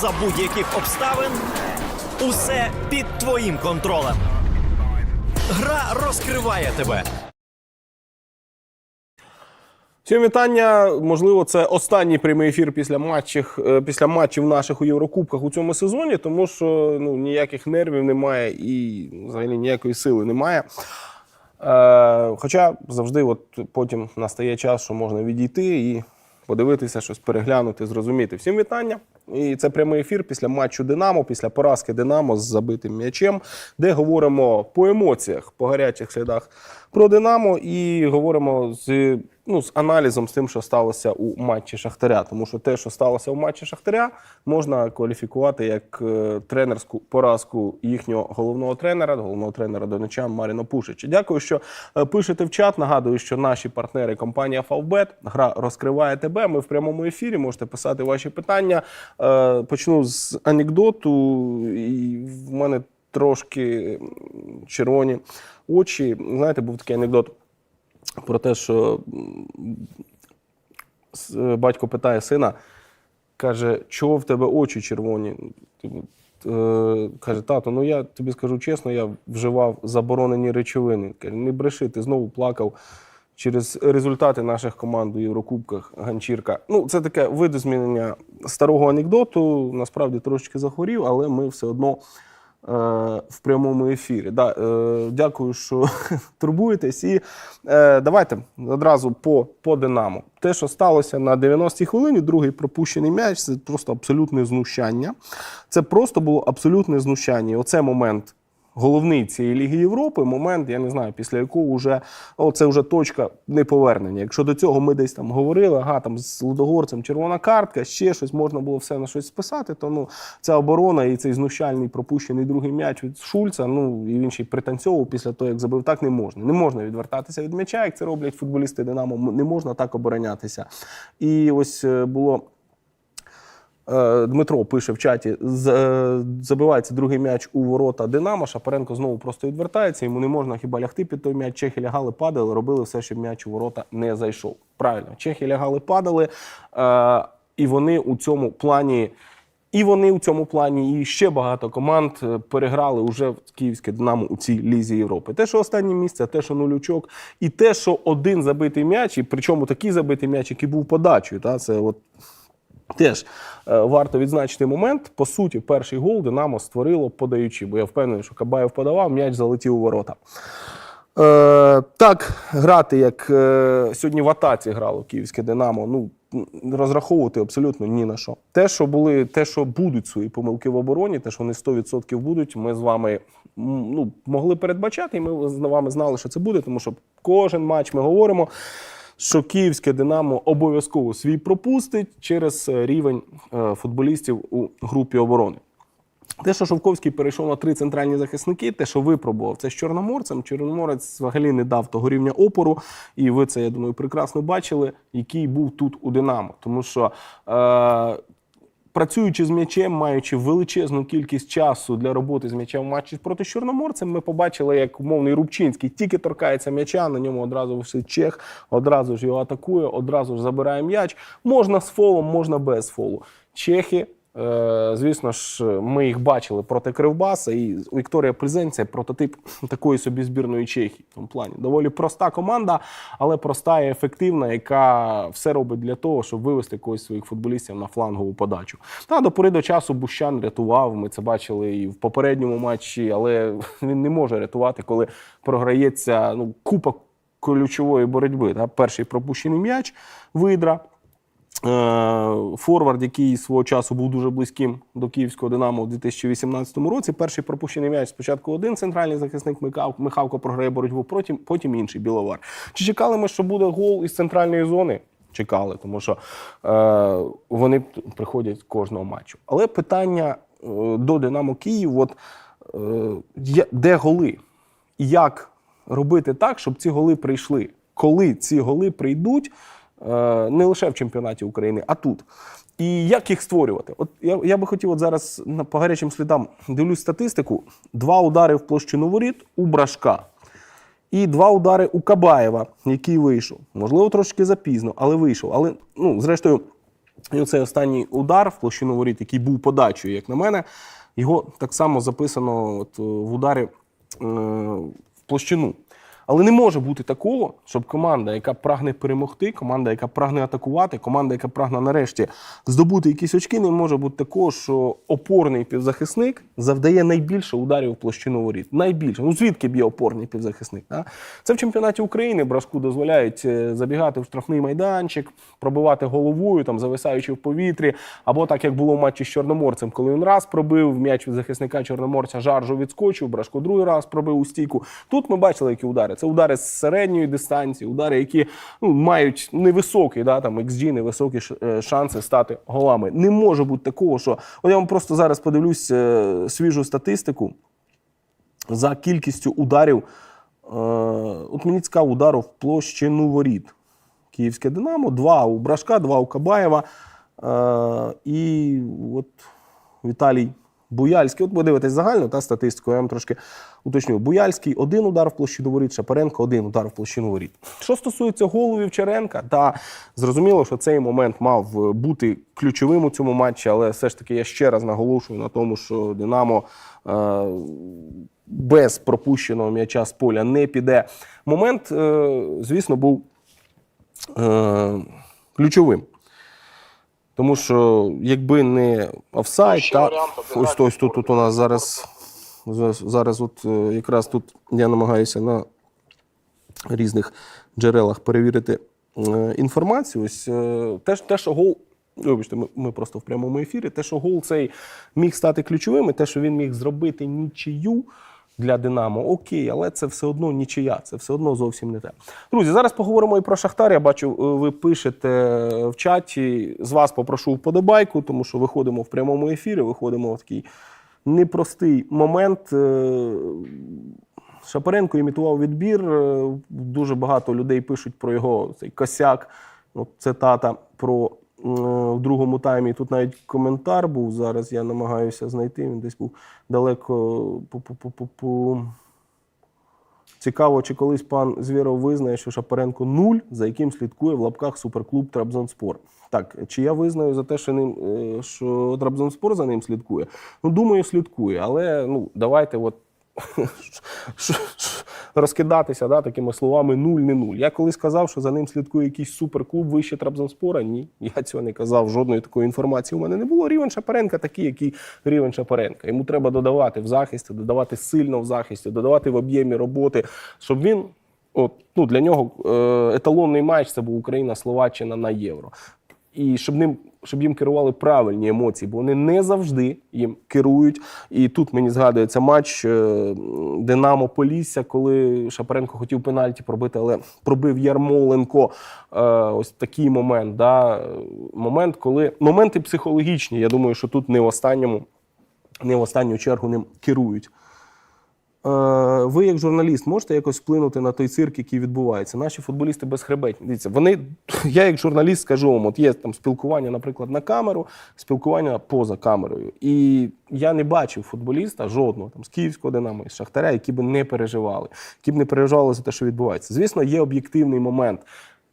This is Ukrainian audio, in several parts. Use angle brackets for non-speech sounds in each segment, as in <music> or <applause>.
за будь-яких обставин усе під твоїм контролем. Гра розкриває тебе. Всім вітання. Можливо, це останній прямий ефір після матчів, е, після матчів наших у Єврокубках у цьому сезоні, тому що ну, ніяких нервів немає і взагалі ніякої сили немає. Е, хоча завжди, от потім настає час, що можна відійти і подивитися, щось переглянути, зрозуміти. Всім вітання. І це прямий ефір після матчу Динамо, після поразки Динамо з забитим м'ячем, де говоримо по емоціях, по гарячих слідах про Динамо і говоримо з, ну, з аналізом з тим, що сталося у матчі Шахтаря. Тому що те, що сталося у матчі Шахтаря, можна кваліфікувати як е, тренерську поразку їхнього головного тренера, головного тренера Донеча Маріна Пушича. Дякую, що е, пишете в чат. Нагадую, що наші партнери компанія Фавбет, гра розкриває тебе. Ми в прямому ефірі. Можете писати ваші питання. Е, Почну з анекдоту. І в мене трошки червоні очі. Знаєте, був такий анекдот про те, що е, батько питає сина, каже, чого в тебе очі червоні? Типу, е, Каже, тато, ну я тобі скажу чесно, я вживав заборонені речовини. Каже, не бреши, ти знову плакав через результати наших команд у Єврокубках Ганчірка. Ну, це таке видозмінення старого анекдоту. Насправді трошечки захворів, але ми все одно в прямому ефірі. Да, е, дякую, що <laughs> турбуєтесь. І е, давайте одразу по, по Динамо. Те, що сталося на 90-й хвилині, другий пропущений м'яч, це просто абсолютне знущання. Це просто було абсолютне знущання. Оце момент головний цієї Ліги Європи, момент, я не знаю, після якого вже о, це вже точка неповернення. Якщо до цього ми десь там говорили, ага, там з Лудогорцем червона картка, ще щось можна було все на щось списати, то ну ця оборона і цей знущальний пропущений другий м'яч від Шульца, ну і він ще й пританцьовував після того, як забив, так не можна. Не можна відвертатися від м'яча, як це роблять футболісти Динамо. Не можна так оборонятися. І ось е, було. Е, Дмитро пише в чаті: е, забивається другий м'яч у ворота Динамо. Шапаренко знову просто відвертається. Йому не можна хіба лягти під той м'яч. Чехи лягали, падали, робили все, щоб м'яч у ворота не зайшов. Правильно, чехи лягали, падали, е, і вони у цьому плані. І вони у цьому плані, і ще багато команд переграли уже в київське Динамо у цій лізі Європи. Те, що останнє місце, те, що нулючок, і те, що один забитий м'яч, і причому такий забитий м'яч, який був подачею. Та, це от Теж е, варто відзначити момент. По суті, перший гол Динамо створило подаючи, бо я впевнений, що Кабаєв подавав, м'яч залетів у ворота. Е, так, грати, як е, сьогодні в атаці грало київське Динамо, ну розраховувати абсолютно ні на що. Те, що були, те, що будуть свої помилки в обороні, те, що вони 100% будуть, ми з вами ну, могли передбачати, і ми з вами знали, що це буде, тому що кожен матч ми говоримо що київське Динамо обов'язково свій пропустить через е, рівень е, футболістів у групі оборони. Те, що Шовковський перейшов на три центральні захисники, те, що випробував це з Чорноморцем. Чорноморець взагалі не дав того рівня опору, і ви це, я думаю, прекрасно бачили, який був тут у Динамо. Тому що е, працюючи з м'ячем, маючи величезну кількість часу для роботи з м'ячем в матчі проти Чорноморцем, ми побачили, як умовний Рубчинський тільки торкається м'яча, на ньому одразу висить чех, одразу ж його атакує, одразу ж забирає м'яч. Можна з фолом, можна без фолу. Чехи. Е, Звісно ж, ми їх бачили проти Кривбаса, і Вікторія Пльзень прототип <laughs> такої собі збірної Чехії. В тому плані доволі проста команда, але проста і ефективна, яка все робить для того, щоб вивести когось своїх футболістів на флангову подачу. Та до пори до часу Бущан рятував. Ми це бачили і в попередньому матчі, але <laughs> він не може рятувати, коли програється ну, купа ключової боротьби. Та? Перший пропущений м'яч, видра. Е, Форвард, який свого часу був дуже близьким до київського Динамо у 2018 році. Перший пропущений м'яч спочатку один центральний захисник Михавко програє боротьбу, потім, потім інший біловар. Чи чекали ми, що буде гол із центральної зони? Чекали, тому що е, вони приходять кожного матчу. Але питання е, до Динамо Київ: от е, де голи? І як робити так, щоб ці голи прийшли? Коли ці голи прийдуть, не лише в чемпіонаті України, а тут. І як їх створювати? От я, я би хотів от зараз по гарячим слідам дивлюсь статистику: два удари в площину воріт у Брашка. І два удари у Кабаєва, який вийшов. Можливо, трошки запізно, але вийшов. Але, ну, зрештою, І оцей останній удар в площину воріт, який був подачею, як на мене, його так само записано от, е, в ударі е, в площину. Але не може бути такого, щоб команда, яка прагне перемогти, команда, яка прагне атакувати, команда, яка прагне нарешті здобути якісь очки, не може бути такого, що опорний півзахисник завдає найбільше ударів в площину воріт. Найбільше. Ну звідки б'є опорний півзахисник? Да? Це в чемпіонаті України Брашку дозволяють е, забігати в штрафний майданчик, пробивати головою, там зависаючи в повітрі, або так як було в матчі з Чорноморцем, коли він раз пробив м'яч від захисника Чорноморця, жаржу відскочив, Брашко другий раз пробив у стійку. Тут ми бачили, які удари. Це удари з середньої дистанції, удари, які ну, мають невисокий, да, там XG, невисокі е, шанси стати голами. Не може бути такого, що от я вам просто зараз подивлюсь е, свіжу статистику за кількістю ударів. Е, от мені цікаво удару в площину воріт. Київське Динамо, два у Брашка, два у Кабаєва. І от Віталій Буяльський. От подивитесь загально та статистику, я вам трошки уточню. Буяльський один удар в площину воріт, Шапаренко один удар в площину воріт. Що стосується голову Вівчаренка, та зрозуміло, що цей момент мав бути ключовим у цьому матчі, але все ж таки я ще раз наголошую на тому, що Динамо. Е, без пропущеного м'яча з поля не піде. Момент, е, звісно, був е, ключовим. Тому що якби не офсайд, та, ось ось тут, тут у нас зараз, зараз, от, е, якраз тут я намагаюся на різних джерелах перевірити е, інформацію. Ось е, те, те, що гол. Вибачте, ми, ми просто в прямому ефірі. Те, що гол цей міг стати ключовим, і те, що він міг зробити нічию для Динамо, окей, але це все одно нічия, це все одно зовсім не те. Друзі, зараз поговоримо і про Шахтар. Я бачу, ви пишете в чаті. З вас попрошу вподобайку, тому що виходимо в прямому ефірі, виходимо в такий непростий момент. Е, Шапаренко імітував відбір. е, Дуже багато людей пишуть про його цей косяк. От цитата про е, в другому таймі. Тут навіть коментар був. Зараз я намагаюся знайти. Він десь був далеко. Пу-пу-пу-пу-пу. Цікаво, чи колись пан Звіров визнає, що Шапаренко нуль, за яким слідкує в лапках суперклуб Трабзонспор. Так, чи я визнаю за те, що ним е, що Трабзонспор за ним слідкує? Ну, думаю, слідкує. Але ну, давайте от <laughs> розкидатися да, такими словами нуль не нуль. Я колись казав, що за ним слідкує якийсь суперклуб вище Трабзонспора. Ні, я цього не казав. Жодної такої інформації у мене не було. Рівень Шапаренка такий, який рівень Шапаренка. Йому треба додавати в захисті, додавати сильно в захисті, додавати в об'ємі роботи, щоб він. От, ну, для нього е, еталонний матч це був Україна-Словаччина на євро. І щоб ним, щоб їм керували правильні емоції, бо вони не завжди їм керують. І тут мені згадується матч е, Динамо Полісся, коли Шапаренко хотів пенальті пробити, але пробив Ярмоленко. Е, ось такий момент. Да? Момент, коли моменти психологічні. Я думаю, що тут не в останньому, не в останню чергу ним керують. Е, Ви, як журналіст, можете якось вплинути на той цирк, який відбувається? Наші футболісти безхребетні. Дивіться, вони, я як журналіст скажу вам, от є там спілкування, наприклад, на камеру, спілкування поза камерою. І я не бачив футболіста жодного там з Київського Динамо, з Шахтаря, які б не переживали, які б не переживали за те, що відбувається. Звісно, є об'єктивний момент.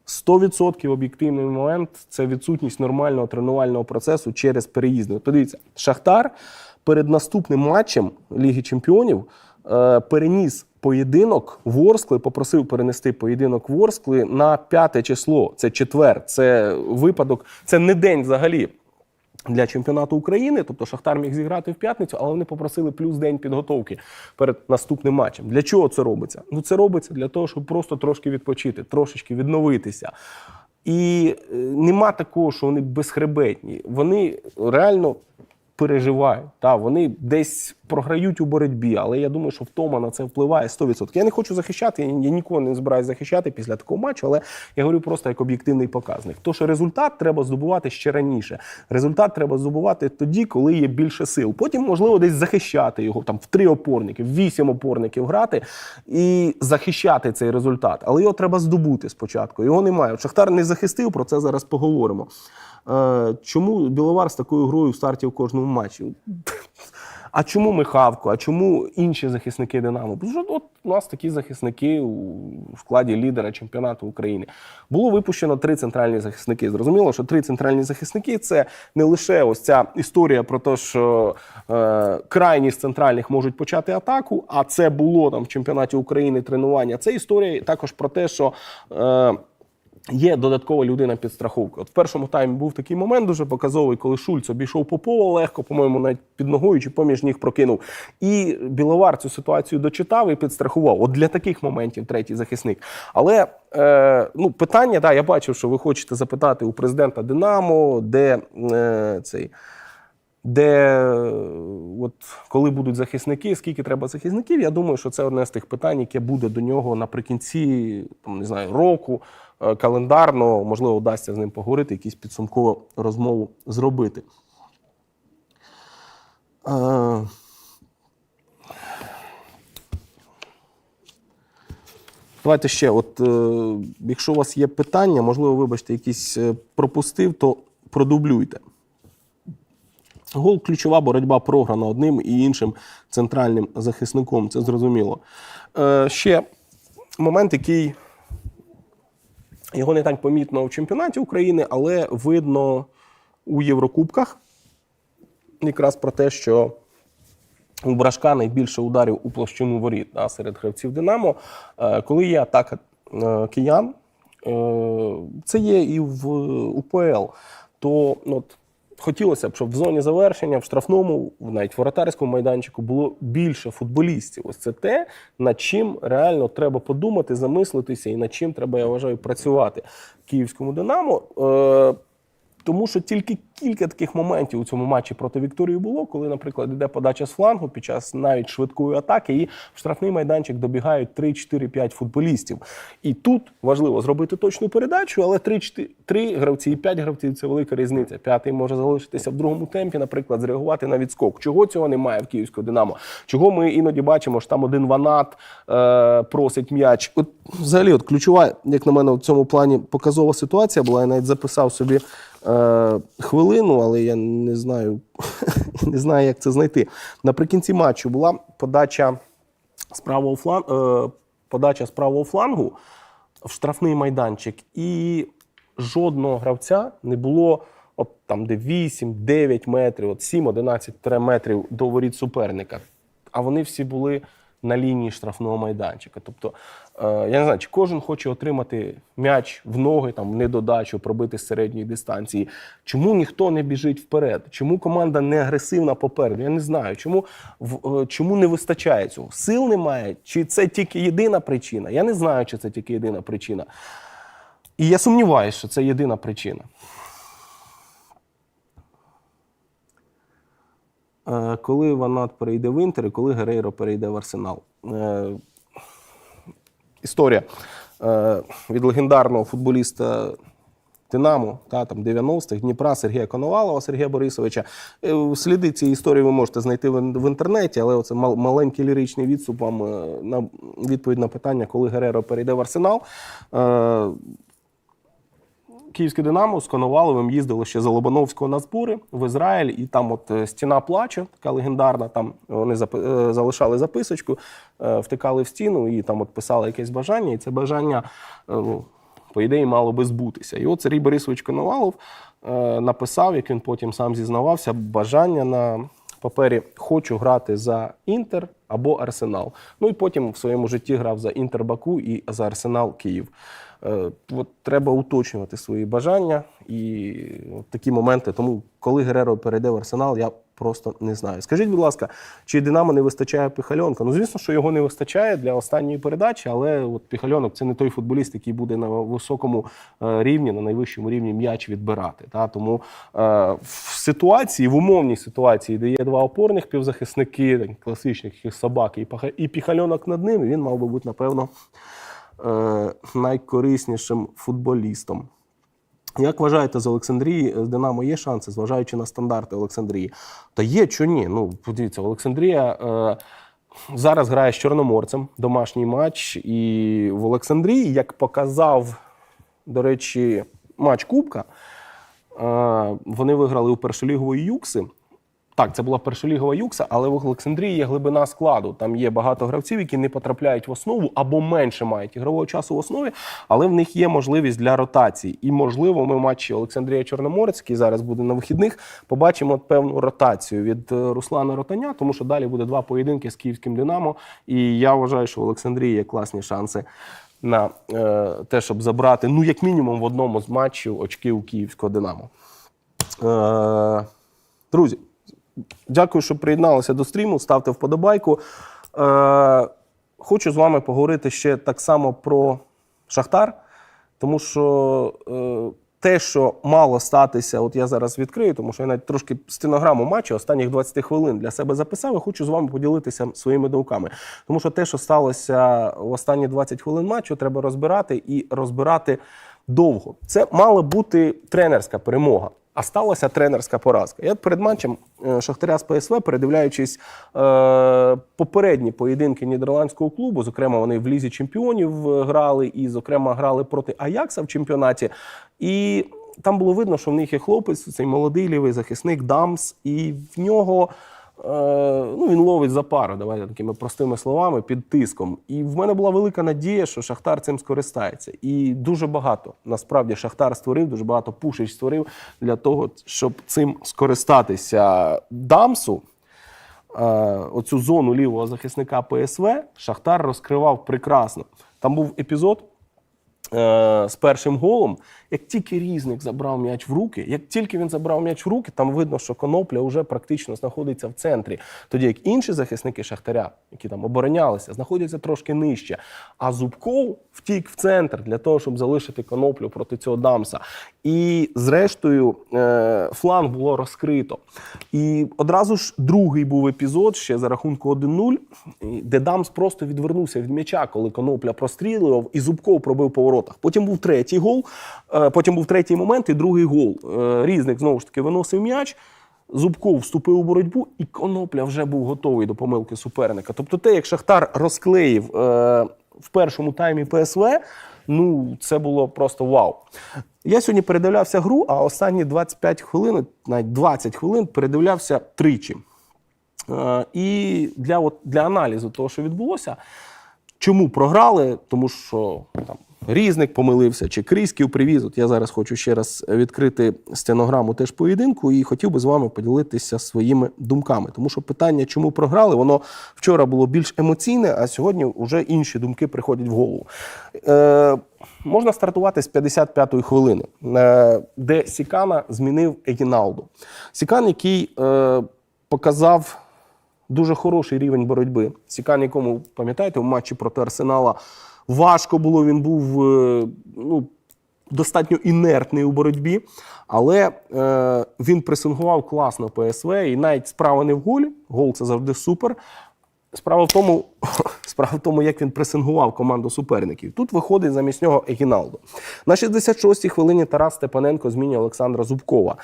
100% об'єктивний момент це відсутність нормального тренувального процесу через переїзди. Подивіться, Шахтар перед наступним матчем Ліги Чемпіонів переніс поєдинок Ворскли, попросив перенести поєдинок Ворскли на п'яте число. Це четвер. Це випадок, це не день взагалі. Для чемпіонату України, тобто Шахтар міг зіграти в п'ятницю, але вони попросили плюс день підготовки перед наступним матчем. Для чого це робиться? Ну це робиться для того, щоб просто трошки відпочити, трошечки відновитися. І е, нема такого, що вони безхребетні. Вони реально переживають. Та, вони десь програють у боротьбі, але я думаю, що втома на це впливає 100%. Я не хочу захищати, я, нікого не збираюся захищати після такого матчу, але я говорю просто як об'єктивний показник. То, що результат треба здобувати ще раніше. Результат треба здобувати тоді, коли є більше сил. Потім, можливо, десь захищати його там в три опорники, в вісім опорників грати і захищати цей результат. Але його треба здобути спочатку. Його немає. Шахтар не захистив, про це зараз поговоримо. Е, Чому Біловар з такою грою в старті в кожному матчі? А чому Михавко? А чому інші захисники Динамо? Бо ж от у нас такі захисники у складі лідера чемпіонату України. Було випущено три центральні захисники. Зрозуміло, що три центральні захисники це не лише ось ця історія про те, що е, крайні з центральних можуть почати атаку, а це було там в чемпіонаті України тренування. Це історія також про те, що. Е, Є додаткова людина підстраховки. От в першому таймі був такий момент дуже показовий, коли Шульц обійшов Попова легко, по-моєму, навіть під ногою чи поміж ніг прокинув. І Біловар цю ситуацію дочитав і підстрахував. От для таких моментів третій захисник. Але е, ну, питання, да, я бачив, що ви хочете запитати у президента Динамо, де е, цей. Де от коли будуть захисники, скільки треба захисників, я думаю, що це одне з тих питань, яке буде до нього наприкінці там, не знаю, року е, календарно, можливо, вдасться з ним поговорити, якусь підсумкову розмову зробити. Е, Давайте ще, от е, якщо у вас є питання, можливо, вибачте, якісь е, пропустив, то продублюйте. Гол ключова боротьба програна одним і іншим центральним захисником. Це зрозуміло. Е, ще момент, який його не так помітно в чемпіонаті України, але видно у Єврокубках. Якраз про те, що у Брашка найбільше ударів у площину воріт да, серед гравців Динамо. Е, коли є атака е, киян, е, це є і в УПЛ, то ну, от, хотілося б, щоб в зоні завершення, в штрафному, навіть в воротарському майданчику було більше футболістів. Ось це те, над чим реально треба подумати, замислитися, і над чим треба, я вважаю, працювати київському Динамо. Е, тому що тільки кілька таких моментів у цьому матчі проти Вікторії було, коли, наприклад, йде подача з флангу під час навіть швидкої атаки, і в штрафний майданчик добігають 3, 4, 5 футболістів. І тут важливо зробити точну передачу, але 3, 4, 3 гравці і 5 гравців це велика різниця. П'ятий може залишитися в другому темпі, наприклад, зреагувати на відскок. Чого цього немає в київського Динамо? Чого ми іноді бачимо, що там один ванат е, просить м'яч. От взагалі, от ключова, як на мене, в цьому плані показова ситуація була. Я навіть записав собі е, хвилину, але я не знаю, <laughs> не знаю, як це знайти. Наприкінці матчу була подача з правого флангу, е, подача з правого флангу в штрафний майданчик, і жодного гравця не було. От там, де 8-9 метрів, от 7-11 метрів до воріт суперника. А вони всі були на лінії штрафного майданчика. Тобто, е, я не знаю, чи кожен хоче отримати м'яч в ноги, там, в недодачу, пробити з середньої дистанції. Чому ніхто не біжить вперед? Чому команда не агресивна попереду? Я не знаю. Чому, е, чому не вистачає цього? Сил немає? Чи це тільки єдина причина? Я не знаю, чи це тільки єдина причина. І я сумніваюся, що це єдина причина. Коли Ванат перейде в Інтер і коли Герейро перейде в Арсенал. Е, Історія е, від легендарного футболіста Динамо, та, там 90-х, Дніпра Сергія Коновалова, Сергія Борисовича. Е, Сліди цієї історії ви можете знайти в, інтернеті, але оце маленький ліричний відступ вам е, на відповідь на питання, коли Гереро перейде в Арсенал. Київське Динамо з Коноваловим їздило ще за Лобановського на збори в Ізраїль, і там от е, стіна плачу, така легендарна. Там вони е, залишали записочку, е, втикали в стіну і там от писали якесь бажання, і це бажання, ну, по ідеї, мало би збутися. І от Сергій Борисович Коновалов написав, як він потім сам зізнавався, бажання на папері хочу грати за Інтер або Арсенал. Ну і потім в своєму житті грав за Інтер Баку і за Арсенал Київ. Е, От треба уточнювати свої бажання і такі моменти. Тому, коли Гереро перейде в Арсенал, я просто не знаю. Скажіть, будь ласка, чи Динамо не вистачає Піхальонка? Ну, звісно, що його не вистачає для останньої передачі, але от Піхальонок це не той футболіст, який буде на високому е, рівні, на найвищому рівні м'яч відбирати. Та? Тому е, в ситуації, в умовній ситуації, де є два опорних півзахисники, класичних собаки, і Піхальонок над ними, він мав би бути, напевно, е, найкориснішим футболістом. Як вважаєте, з Олександрії з Динамо є шанси, зважаючи на стандарти Олександрії? Та є чи ні? Ну, подивіться, Олександрія е, зараз грає з Чорноморцем домашній матч, і в Олександрії, як показав, до речі, матч Кубка, е, вони виграли у першолігової Юкси. Так, це була першолігова юкса, але в Олександрії є глибина складу. Там є багато гравців, які не потрапляють в основу або менше мають ігрового часу в основі, але в них є можливість для ротації. І, можливо, ми в матчі Олександрія Чорноморець, який зараз буде на вихідних, побачимо певну ротацію від е, Руслана Ротаня, тому що далі буде два поєдинки з київським Динамо. І я вважаю, що в Олександрії є класні шанси на е, те, щоб забрати, ну, як мінімум, в одному з матчів очки у київського Динамо. Е, друзі, дякую, що приєдналися до стріму. Ставте вподобайку. Е, хочу з вами поговорити ще так само про Шахтар, тому що е, те, що мало статися, от я зараз відкрию, тому що я навіть трошки стенограму матчу останніх 20 хвилин для себе записав і хочу з вами поділитися своїми думками. Тому що те, що сталося в останні 20 хвилин матчу, треба розбирати і розбирати довго. Це мала бути тренерська перемога. А сталася тренерська поразка. Я перед матчем е, Шахтаря з ПСВ, передивляючись е, попередні поєдинки нідерландського клубу, зокрема, вони в лізі чемпіонів е, грали, і, зокрема, грали проти Аякса в чемпіонаті. І там було видно, що в них є хлопець, цей молодий лівий захисник Дамс, і в нього. Е, Ну, він ловить за пару, давайте такими простими словами, під тиском. І в мене була велика надія, що Шахтар цим скористається. І дуже багато насправді Шахтар створив, дуже багато Пушич створив для того, щоб цим скористатися Дамсу. е, Оцю зону лівого захисника ПСВ Шахтар розкривав прекрасно. Там був епізод з першим голом. Як тільки різник забрав м'яч в руки, як тільки він забрав м'яч в руки, там видно, що конопля вже практично знаходиться в центрі. Тоді як інші захисники Шахтаря, які там оборонялися, знаходяться трошки нижче. А Зубков втік в центр для того, щоб залишити коноплю проти цього Дамса. І зрештою е, фланг було розкрито. І одразу ж другий був епізод ще за рахунку 1-0, де Дамс просто відвернувся від м'яча, коли конопля прострілював, і Зубков пробив по воротах. Потім був третій гол, е, потім був третій момент і другий гол. Е, Різник знову ж таки виносив м'яч. Зубков вступив у боротьбу, і Конопля вже був готовий до помилки суперника. Тобто, те, як Шахтар розклеїв в першому таймі ПСВ, ну це було просто вау. Я сьогодні передивлявся гру, а останні 25 хвилин, навіть 20 хвилин, передивлявся тричі. Е, і для, от, для аналізу того, що відбулося, чому програли, тому що там Різник помилився, чи Крісків привіз. От я зараз хочу ще раз відкрити стенограму теж поєдинку і хотів би з вами поділитися своїми думками. Тому що питання, чому програли, воно вчора було більш емоційне, а сьогодні вже інші думки приходять в голову. Е, можна стартувати з 55-ї хвилини, е, де Сікана змінив Егіналду. Сікан, який е, показав дуже хороший рівень боротьби. Сікан, якому пам'ятаєте, в матчі проти Арсенала важко було. Він був е, ну, достатньо інертний у боротьбі, але е, він пресингував класно ПСВ, і навіть справа не в голі. Гол це завжди супер. Справа в тому, <laughs> справа в тому, як він пресингував команду суперників. Тут виходить замість нього Егіналдо. На 66-й хвилині Тарас Степаненко змінює Олександра Зубкова.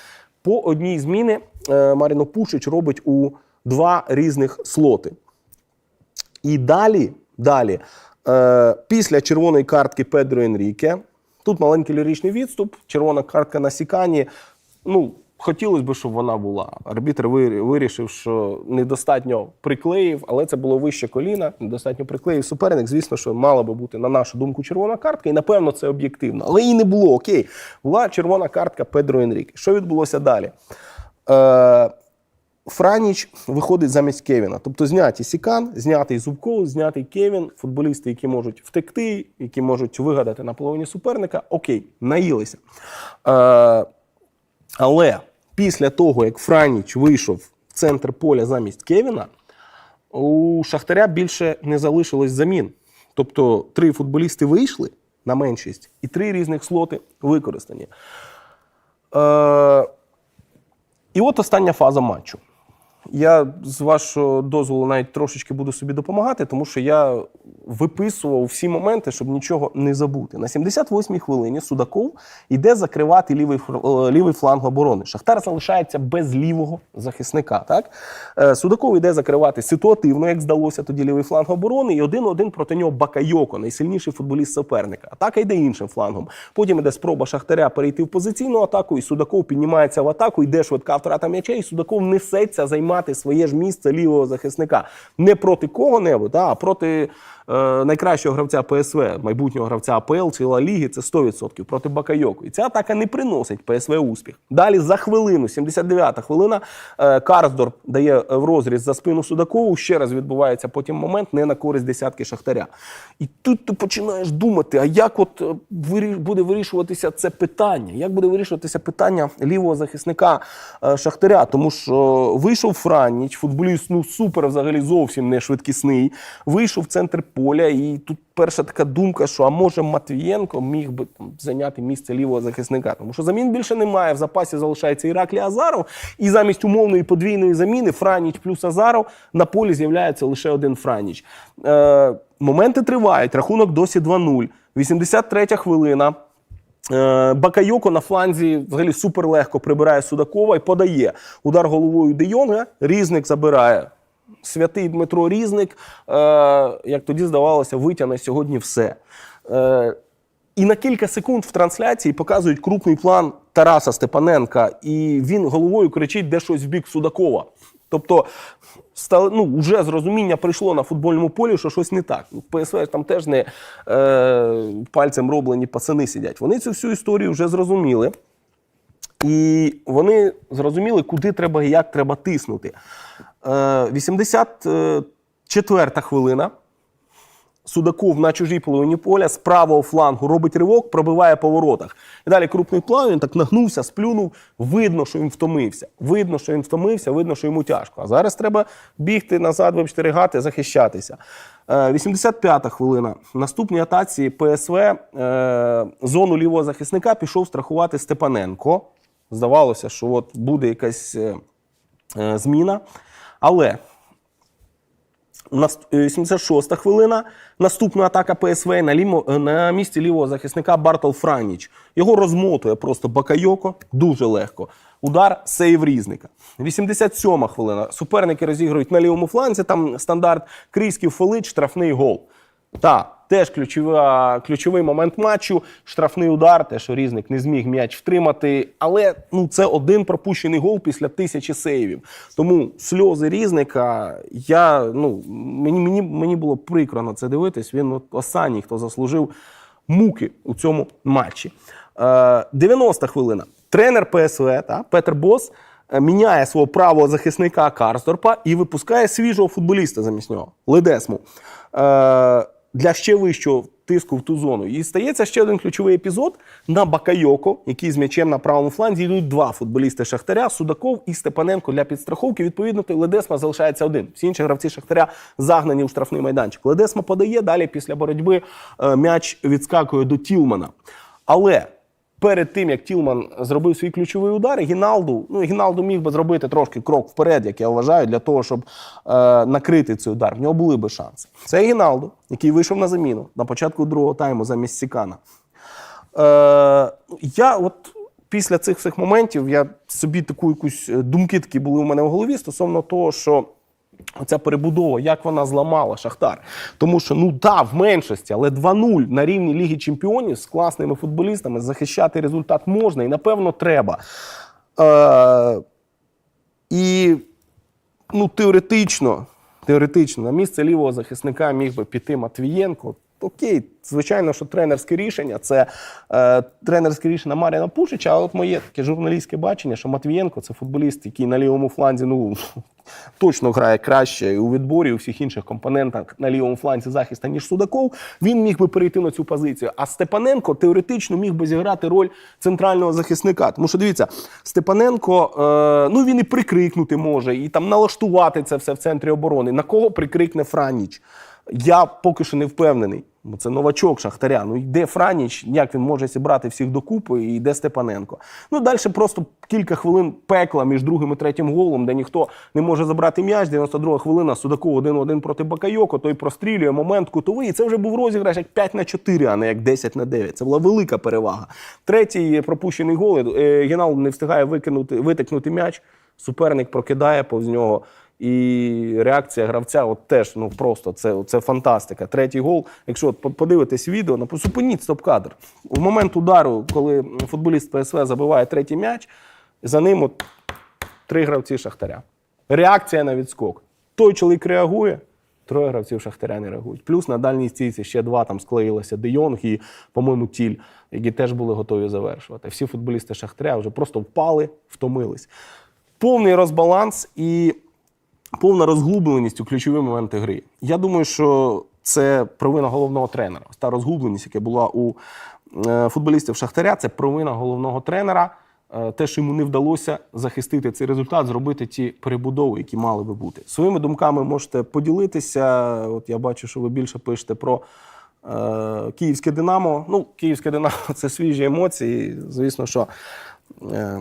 По одній зміни е, Маріно Пушич робить у два різних слоти. І далі, далі, після червоної картки Педро Енріке, тут маленький ліричний відступ, червона картка на Сікані. Ну, хотілося б, щоб вона була. Арбітр вирішив, що недостатньо приклеїв, але це було вище коліна, недостатньо приклеїв суперник. Звісно, що мала би бути, на нашу думку, червона картка, і напевно це об'єктивно. Але її не було. Окей, була червона картка Педро Енріке. Що відбулося далі? Е, Франіч виходить замість Кевіна. Тобто зняті Сікан, знятий Зубков, знятий Кевін, футболісти, які можуть втекти, які можуть вигадати на половині суперника. Окей, наїлися. Е, але після того, як Франіч вийшов в центр поля замість Кевіна, у Шахтаря більше не залишилось замін. Тобто три футболісти вийшли на меншість, і три різних слоти використані. Е, і от остання фаза матчу. Я з вашого дозволу навіть трошечки буду собі допомагати, тому що я виписував всі моменти, щоб нічого не забути. На 78-й хвилині Судаков йде закривати лівий, е, лівий фланг оборони. Шахтар залишається без лівого захисника. Так? Е, Судаков йде закривати ситуативно, як здалося тоді лівий фланг оборони, і один-один проти нього Бакайоко, найсильніший футболіст суперника. Атака йде іншим флангом. Потім іде спроба Шахтаря перейти в позиційну атаку, і Судаков піднімається в атаку, йде швидка втрата м'яча, і Судаков несеться займати своє ж місце лівого захисника. Не проти кого-небудь, а проти найкращого гравця ПСВ, майбутнього гравця АПЛ чи Ла Ліги, це 100% проти Бакайоку. І ця атака не приносить ПСВ успіх. Далі за хвилину, 79-та хвилина, е, Карсдорп дає в розріз за спину Судакову. Ще раз відбувається потім момент не на користь десятки Шахтаря. І тут ти починаєш думати, а як от е, буде вирішуватися це питання? Як буде вирішуватися питання лівого захисника е, Шахтаря? Тому що вийшов Франніч, футболіст ну супер, взагалі зовсім не швидкісний. Вийшов в центр поля, і тут перша така думка, що а може Матвієнко міг би там зайняти місце лівого захисника, тому що замін більше немає. В запасі залишається Іраклі Азаров, і замість умовної подвійної заміни Франіч плюс Азаров на полі з'являється лише один Франіч. Е, моменти тривають. Рахунок досі 2-0. 83 хвилина. Е, Бакайоко на фланзі взагалі супер легко прибирає Судакова і подає удар головою Де Йонга. Різник забирає. Святий Дмитро Різник, е, як тоді здавалося, витягне сьогодні все. Е, і на кілька секунд в трансляції показують крупний план Тараса Степаненка, і він головою кричить, де щось в бік Судакова. Тобто, стали, ну, вже зрозуміння прийшло на футбольному полі, що щось не так. Ну, ПСВ там теж не е, пальцем роблені пацани сидять. Вони цю всю історію вже зрозуміли. І вони зрозуміли, куди треба і як треба тиснути. Е, 84 хвилина. Судаков на чужій половині поля з правого флангу робить ривок, пробиває по воротах. І далі крупний план, він так нагнувся, сплюнув. Видно, що він втомився. Видно, що він втомився, видно, що йому тяжко. А зараз треба бігти назад, вибачте, ригати, захищатися. Е, 85-та хвилина. Наступній атаці ПСВ е, зону лівого захисника пішов страхувати Степаненко. Здавалося, що от буде якась е, е, зміна. Але Наст- е, 86-та хвилина. Наступна атака ПСВ на, лімо, е, на місці лівого захисника Бартол Франіч. Його розмотує просто Бакайоко дуже легко. Удар сейв різника. 87-ма хвилина. Суперники розігрують на лівому фланзі. Там стандарт Крійський фолить, штрафний гол. Та, теж ключова, ключовий момент матчу. Штрафний удар, те, що різник не зміг м'яч втримати. Але ну, це один пропущений гол після тисячі сейвів. Тому сльози різника. Я, ну, мені, мені, мені було прикро на це дивитись. Він от останній, хто заслужив муки у цьому матчі. Е, 90-та хвилина. Тренер ПСВ та, Петер Бос е, міняє свого правого захисника Карсдорпа і випускає свіжого футболіста замість нього Ледесму. Е, для ще вищого тиску в ту зону. І стається ще один ключовий епізод на Бакайоко, який з м'ячем на правому фланзі йдуть два футболісти Шахтаря, Судаков і Степаненко для підстраховки. Відповідно, Ледесма залишається один. Всі інші гравці Шахтаря загнані у штрафний майданчик. Ледесма подає, далі після боротьби е, м'яч відскакує до Тілмана. Але перед тим, як Тілман зробив свій ключовий удар, Гіналду, ну Гіналду міг би зробити трошки крок вперед, як я вважаю, для того, щоб е, накрити цей удар. В нього були би шанси. Це Гіналду, який вийшов на заміну на початку другого тайму замість Сікана. Е, я от після цих всіх моментів я собі таку якусь е, думки такі були у мене в голові стосовно того, що. Оця перебудова, як вона зламала Шахтар. Тому що, ну да, в меншості, але 2-0 на рівні Ліги Чемпіонів з класними футболістами захищати результат можна і, напевно, треба. Е, і ну, теоретично, теоретично, на місце лівого захисника міг би піти Матвієнко. Окей, звичайно, що тренерське рішення це е, тренерське рішення Маріана Пушича, але от моє таке журналістське бачення, що Матвієнко це футболіст, який на лівому фланзі ну, <laughs> точно грає краще у відборі, і у всіх інших компонентах на лівому фланзі захисту, ніж Судаков. Він міг би перейти на цю позицію. А Степаненко теоретично міг би зіграти роль центрального захисника. Тому що дивіться, Степаненко, е, ну він і прикрикнути може, і там налаштувати це все в центрі оборони. На кого прикрикне Франіч? Я поки що не впевнений. Бо це новачок Шахтаря. Ну йде Франіч, як він може зібрати всіх докупи, і йде Степаненко. Ну далі просто кілька хвилин пекла між другим і третім голом, де ніхто не може забрати м'яч. 92 хвилина Судаков 1-1 проти Бакайоко, той прострілює момент кутовий. І це вже був розіграш як 5 на 4, а не як 10 на 9. Це була велика перевага. Третій пропущений гол. е, Генал не встигає викинути, витикнути м'яч. Суперник прокидає повз нього. І реакція гравця, от теж ну просто це, це фантастика. Третій гол. Якщо от по- подивитесь відео, ну, зупиніть стоп-кадр. В момент удару, коли футболіст ПСВ забиває третій м'яч, за ним от три гравці Шахтаря. Реакція на відскок. Той чоловік реагує, троє гравців Шахтаря не реагують. Плюс на дальній стійці ще два там склеїлися Де Йонг і, по-моєму, Тіль, які теж були готові завершувати. Всі футболісти Шахтаря вже просто впали, втомились. Повний розбаланс і повна розгубленість у ключові моменти гри. Я думаю, що це провина головного тренера. Ось та розгубленість, яка була у е, футболістів Шахтаря, це провина головного тренера. Е, Те, що йому не вдалося захистити цей результат, зробити ті перебудови, які мали би бути. Своїми думками можете поділитися. От я бачу, що ви більше пишете про е, київське Динамо. Ну, київське Динамо це свіжі емоції. Звісно, що. Е,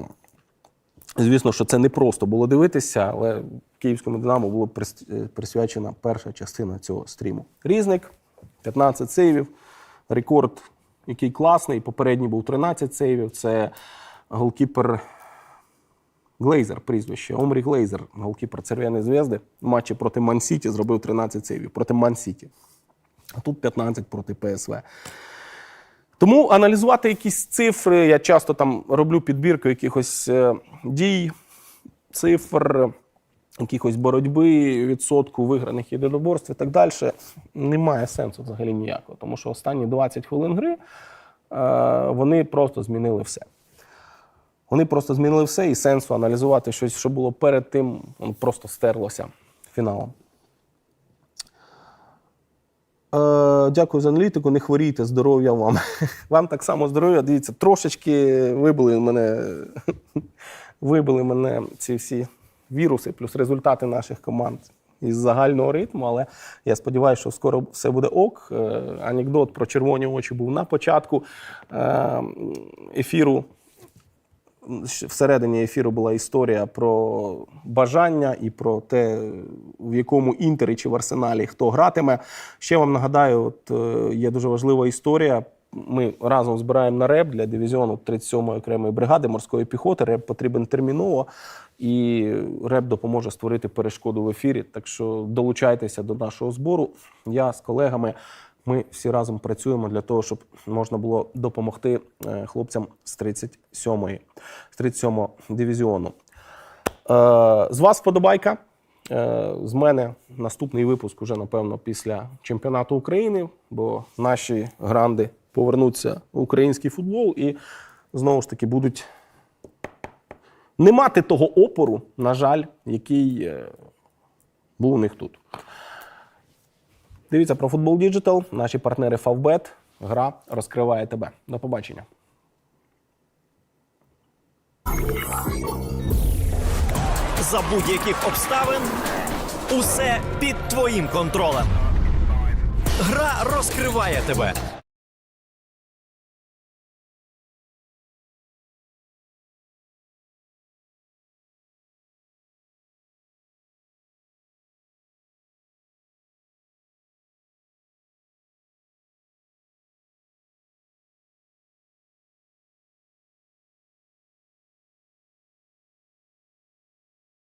Звісно, що це не просто було дивитися, але київському Динамо була е, присвячена перша частина цього стріму. Різник, 15 сейвів, рекорд, який класний. Попередній був 13 сейвів. Це голкіпер Глейзер, прізвище. Омрі Глейзер, голкіпер Червоної зв'язди. В матчі проти Ман-Сіті зробив 13 сейвів проти Ман-Сіті. А тут 15 проти ПСВ. Тому аналізувати якісь цифри, я часто там роблю підбірку якихось е, дій, цифр, якихось боротьби, відсотку виграних єдиноборств і так далі. Немає сенсу взагалі ніякого, тому що останні 20 хвилин гри е, вони просто змінили все. Вони просто змінили все, і сенсу аналізувати щось, що було перед тим, воно просто стерлося фіналом. Е, дякую за аналітику. Не хворійте, здоров'я вам. <laughs> Вам так само здоров'я. Дивіться, трошечки вибили мене, <laughs> вибили мене ці всі віруси, плюс результати наших команд із загального ритму. Але я сподіваюся, що скоро все буде ок. Е, Анекдот про червоні очі був на початку е, ефіру всередині ефіру була історія про бажання і про те, в якому інтері чи в арсеналі хто гратиме. Ще вам нагадаю, от е, є дуже важлива історія. Ми разом збираємо на реп для дивізіону 37-ї окремої бригади морської піхоти. Реп потрібен терміново, і реп допоможе створити перешкоду в ефірі. Так що долучайтеся до нашого збору. Я з колегами. Ми всі разом працюємо для того, щоб можна було допомогти е, хлопцям з 37-ї, з 37-го дивізіону. Е, З вас вподобайка. Е, З мене наступний випуск уже, напевно, після чемпіонату України, бо наші гранди повернуться в український футбол і знову ж таки будуть не мати того опору, на жаль, який був у них тут. Дивіться про футбол Діджитал, наші партнери Favbet. Гра розкриває тебе. До побачення. За будь-яких обставин усе під твоїм контролем. Гра розкриває тебе.